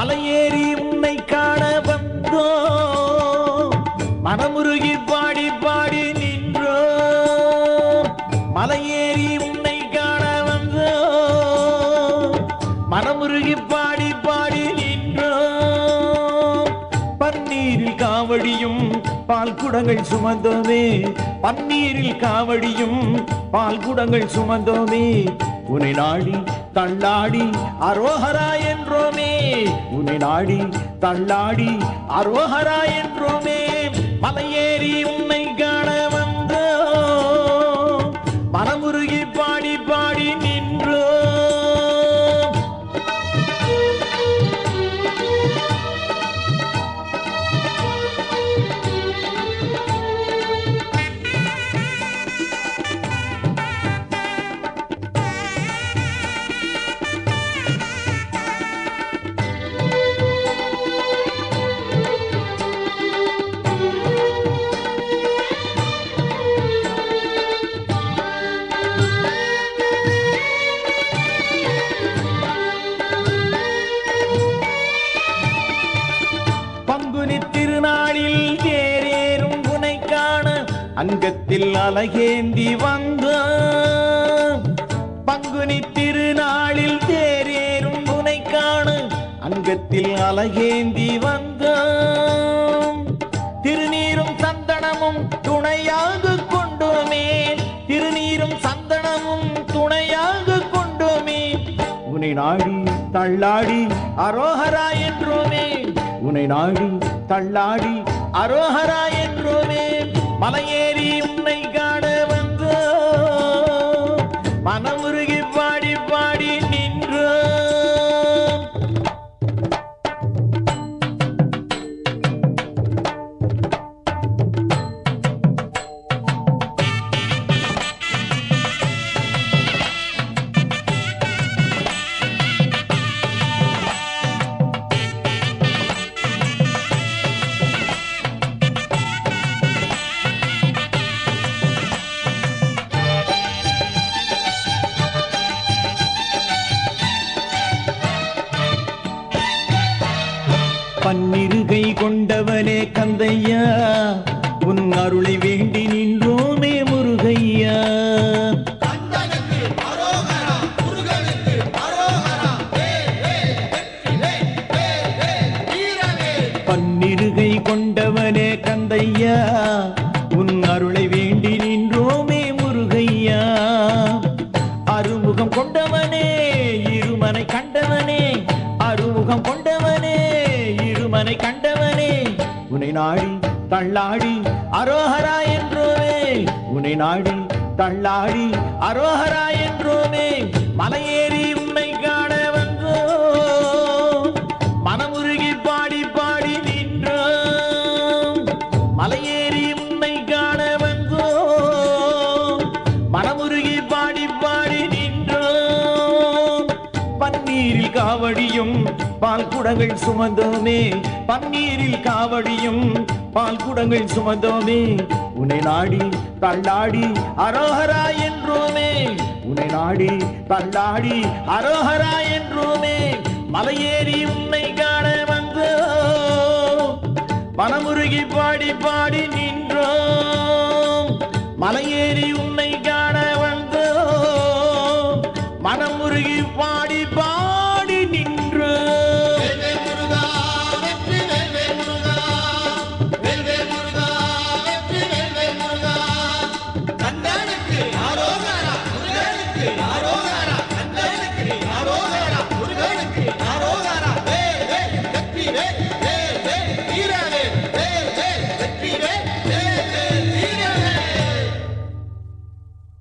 மலையேறி உன்னை காண வந்தோ? மனமுருகி பாடி பாடி நின்றோ? மலையேறி உன்னை காண வந்தோ? மனமுருகி பாடி பாடி நின்றோ? பன்னீரில் காவடியும் பால் குடங்கள் சுமந்தோமே. பன்னீரில் காவடியும் பால் குடங்கள் சுமந்தோமே. உன்னை நாடி தள்ளாடி அரோஹரா என்றோமே. உன்னை நாடி தள்ளாடி அரோஹரா என்றோமே. மலையேறி உன்னை காண வந்தோ மனமுருகி நாளில் தேரேறும் உனை காண அங்கத்தில் அழகேந்தி வந்த பங்குனி திருநாளில் தேரேறும் உனை காண அங்கத்தில் அழகேந்தி வந்த திருநீரும் சந்தனமும் துணையாக கொண்டோமே. திருநீரும் சந்தனமும் துணையாக கொண்டோமே. உனை நாடி தள்ளாடி அரோஹரா என்றோமே. உன்னை நாடி தள்ளாடி அரோஹரா என்றோமே மலையேறி உன்னை காண வந்தோ மனமுருகி பாடி பாடி இருமனை கண்டவனே. உன்னை நாடி தள்ளாடி அரோஹரா என்றோமே. உன்னை நாடி தள்ளாடி அரோஹரா என்றோமே. மலையே பன்னீரில் காவடியும் பால் குடங்கள் சுமந்தோமே. பன்னீரில் காவடியும் பால் குடங்கள் சுமந்தோமே. உன்னை நாடி தள்ளாடி அரோஹரா என்றோமே. உன்னை நாடி தள்ளாடி அரோஹரா என்றோமே. மலையேறி உன்னை காண வந்தோ. மனமுருகி பாடி பாடி நின்றோம் மலையேறி உன்னை காண வந்தோ. மனமுருகி பாடி